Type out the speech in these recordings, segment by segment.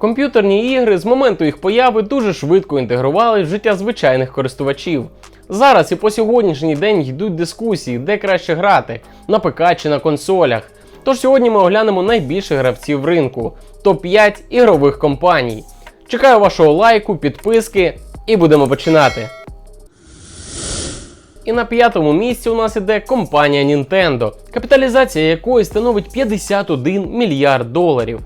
Комп'ютерні ігри з моменту їх появи дуже швидко інтегрували в життя звичайних користувачів. Зараз і по сьогоднішній день йдуть дискусії, де краще грати на ПК чи на консолях. Тож сьогодні ми оглянемо найбільших гравців ринку топ-5 ігрових компаній. Чекаю вашого лайку, підписки і будемо починати. І на п'ятому місці у нас іде компанія Nintendo, капіталізація якої становить 51 мільярд доларів.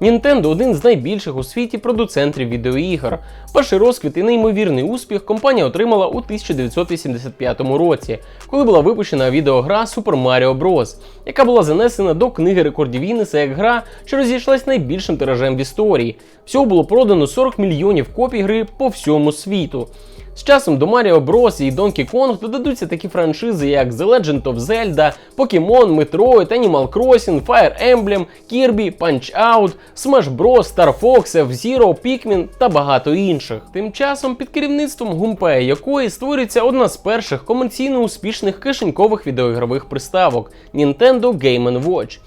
Nintendo один з найбільших у світі продуцентрів відеоігор. Перший розквіт і неймовірний успіх компанія отримала у 1985 році, коли була випущена відеогра Super Mario Bros., яка була занесена до книги рекордів Гіннеса як гра, що розійшлась найбільшим тиражем в історії. Всього було продано 40 мільйонів копій гри по всьому світу. З часом до Mario Bros. і Donkey Kong додадуться такі франшизи, як The Legend of Zelda, Pokemon, Metroid, Animal Crossing, Fire Emblem, Kirby, Punch-Out, Smash Bros, Star Fox, F-Zero, Pikmin та багато інших. Тим часом під керівництвом Гумпея якої створюється одна з перших комерційно успішних кишенькових відеоігрових приставок Nintendo Game Watch.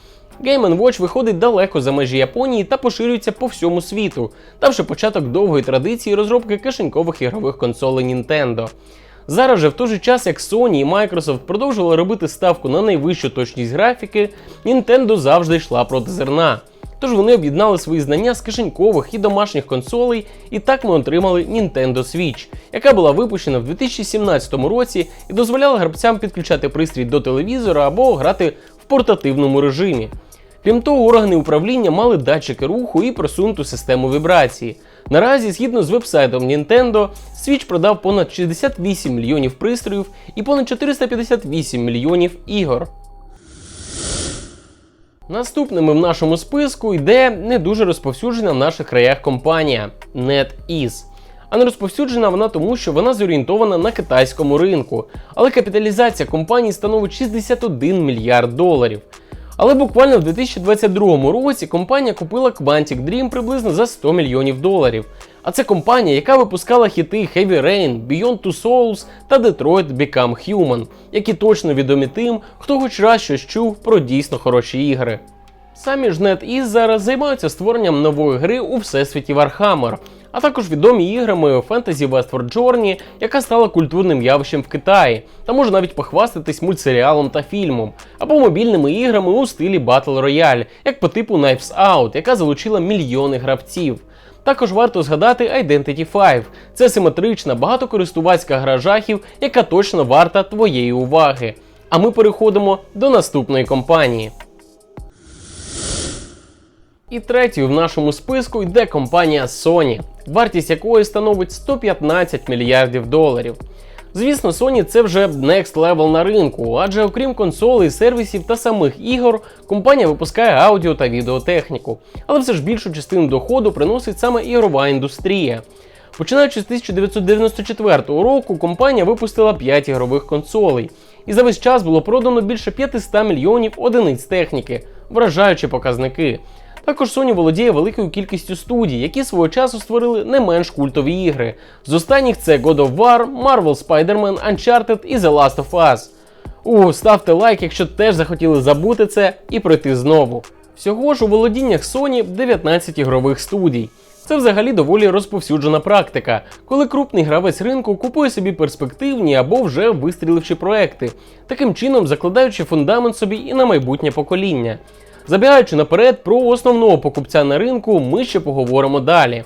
Game Watch виходить далеко за межі Японії та поширюється по всьому світу, давши початок довгої традиції розробки кишенькових ігрових консолей Nintendo. Зараз же в той же час, як Sony і Microsoft продовжували робити ставку на найвищу точність графіки, Nintendo завжди йшла проти зерна. Тож вони об'єднали свої знання з кишенькових і домашніх консолей, і так ми отримали Nintendo Switch, яка була випущена в 2017 році і дозволяла гравцям підключати пристрій до телевізора або грати в портативному режимі. Крім того, органи управління мали датчики руху і просунуту систему вібрації. Наразі, згідно з вебсайтом Nintendo, Switch продав понад 68 мільйонів пристроїв і понад 458 мільйонів ігор. Наступними в нашому списку йде не дуже розповсюджена в наших краях компанія NetEase. А не розповсюджена вона тому, що вона зорієнтована на китайському ринку, але капіталізація компанії становить 61 мільярд доларів. Але буквально в 2022 році компанія купила Quantic Dream приблизно за 100 мільйонів доларів. А це компанія, яка випускала хіти Heavy Rain, Beyond Two Souls та Detroit Become Human, які точно відомі тим, хто хоч раз щось чув про дійсно хороші ігри. Самі ж NetEase зараз займаються створенням нової гри у всесвіті Warhammer, а також відомі іграми Fantasy Westward Journey, яка стала культурним явищем в Китаї, та може навіть похвастатись мультсеріалом та фільмом, або мобільними іграми у стилі Battle Royale, як по типу Knives Out, яка залучила мільйони гравців. Також варто згадати Identity 5. Це симетрична багатокористувацька гра жахів, яка точно варта твоєї уваги. А ми переходимо до наступної компанії. І третьою в нашому списку йде компанія Sony, вартість якої становить 115 мільярдів доларів. Звісно, Sony це вже next level на ринку, адже окрім консолей, сервісів та самих ігор, компанія випускає аудіо та відеотехніку. Але все ж більшу частину доходу приносить саме ігрова індустрія. Починаючи з 1994 року, компанія випустила 5 ігрових консолей, і за весь час було продано більше 500 мільйонів одиниць техніки, вражаючи показники. Також Sony володіє великою кількістю студій, які свого часу створили не менш культові ігри. З останніх це God of War, Marvel Spider-Man, Uncharted і The Last of Us. У, ставте лайк, якщо теж захотіли забути це і пройти знову. Всього ж у володіннях Sony 19 ігрових студій. Це взагалі доволі розповсюджена практика, коли крупний гравець ринку купує собі перспективні або вже вистріливші проекти, таким чином закладаючи фундамент собі і на майбутнє покоління. Забігаючи наперед про основного покупця на ринку, ми ще поговоримо далі.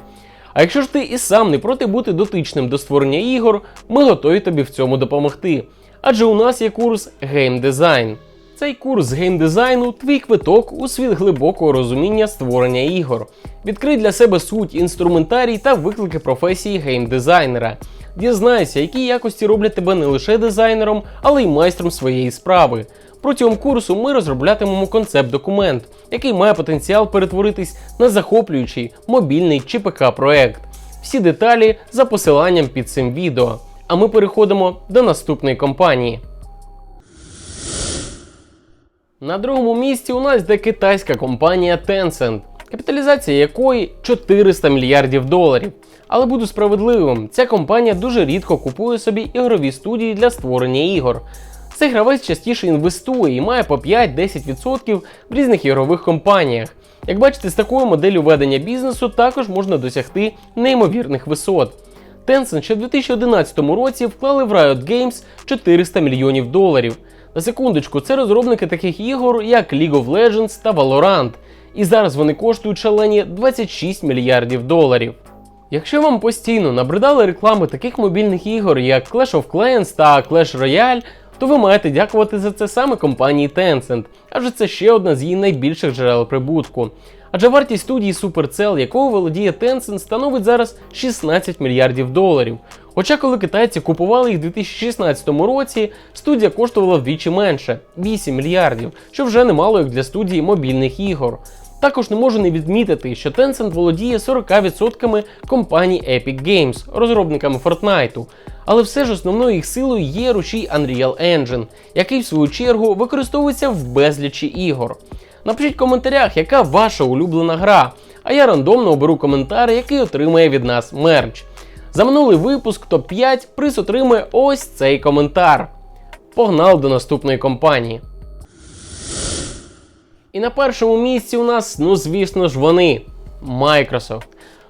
А якщо ж ти і сам не проти бути дотичним до створення ігор, ми готові тобі в цьому допомогти. Адже у нас є курс геймдизайн. Цей курс геймдизайну твій квиток у світ глибокого розуміння створення ігор. Відкрий для себе суть, інструментарій та виклики професії геймдизайнера. Дізнайся, які якості роблять тебе не лише дизайнером, але й майстром своєї справи. Протягом курсу ми розроблятимемо концепт-документ, який має потенціал перетворитись на захоплюючий мобільний чи ПК проект. Всі деталі за посиланням під цим відео. А ми переходимо до наступної компанії. На другому місці у нас йде китайська компанія Tencent, капіталізація якої 400 мільярдів доларів. Але буду справедливим, ця компанія дуже рідко купує собі ігрові студії для створення ігор. Цей гравець частіше інвестує і має по 5-10% в різних ігрових компаніях. Як бачите, з такою моделлю ведення бізнесу також можна досягти неймовірних висот. Tencent ще в 2011 році вклали в Riot Games 400 мільйонів доларів. На секундочку, це розробники таких ігор, як League of Legends та Valorant. І зараз вони коштують шалені 26 мільярдів доларів. Якщо вам постійно набридали реклами таких мобільних ігор, як Clash of Clans та Clash Royale, то ви маєте дякувати за це саме компанії Tencent, адже це ще одна з її найбільших джерел прибутку. Адже вартість студії Supercell, якою володіє Tencent, становить зараз 16 мільярдів доларів. Хоча коли китайці купували їх у 2016 році, студія коштувала вдвічі менше 8 мільярдів, що вже немало як для студії мобільних ігор. Також не можу не відмітити, що Tencent володіє 40% компанії Epic Games, розробниками Fortnite. Але все ж основною їх силою є рушій Unreal Engine, який в свою чергу використовується в безлічі ігор. Напишіть в коментарях, яка ваша улюблена гра, а я рандомно оберу коментар, який отримає від нас мерч. За минулий випуск топ-5 приз отримує ось цей коментар. Погнали до наступної компанії. І на першому місці у нас, ну звісно ж, вони Microsoft.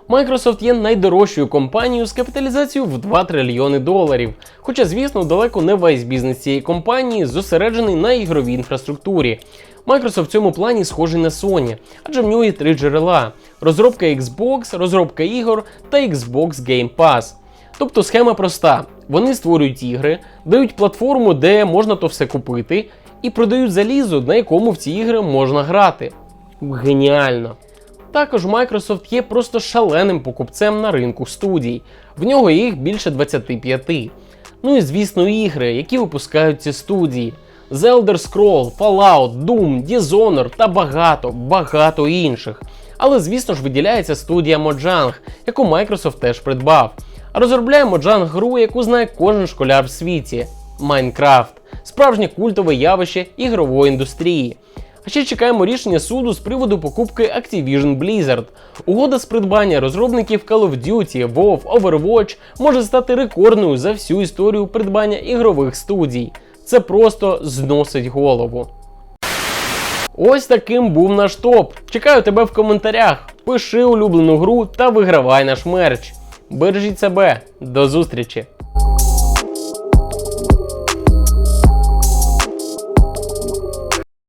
Microsoft є найдорожчою компанією з капіталізацією в 2 трильйони доларів. Хоча, звісно, далеко не весь бізнес цієї компанії зосереджений на ігровій інфраструктурі. Microsoft в цьому плані схожий на Sony, адже в нього є три джерела: розробка Xbox, розробка ігор та Xbox Game Pass. Тобто схема проста: вони створюють ігри, дають платформу, де можна то все купити, і продають залізо, на якому в ці ігри можна грати. Геніально! Також Microsoft є просто шаленим покупцем на ринку студій. В нього їх більше 25. Ну і звісно, ігри, які випускають ці студії. The Elder Scroll, Fallout, Doom, Dishonored та багато, багато інших. Але, звісно ж, виділяється студія Mojang, яку Microsoft теж придбав. А розробляє Mojang гру, яку знає кожен школяр в світі Майнкрафт, справжнє культове явище ігрової індустрії. А ще чекаємо рішення суду з приводу покупки Activision Blizzard. Угода з придбання розробників Call of Duty, WoW, Overwatch може стати рекордною за всю історію придбання ігрових студій. Це просто зносить голову. Ось таким був наш топ. Чекаю тебе в коментарях. Пиши улюблену гру та вигравай наш мерч. Бережіть себе, до зустрічі!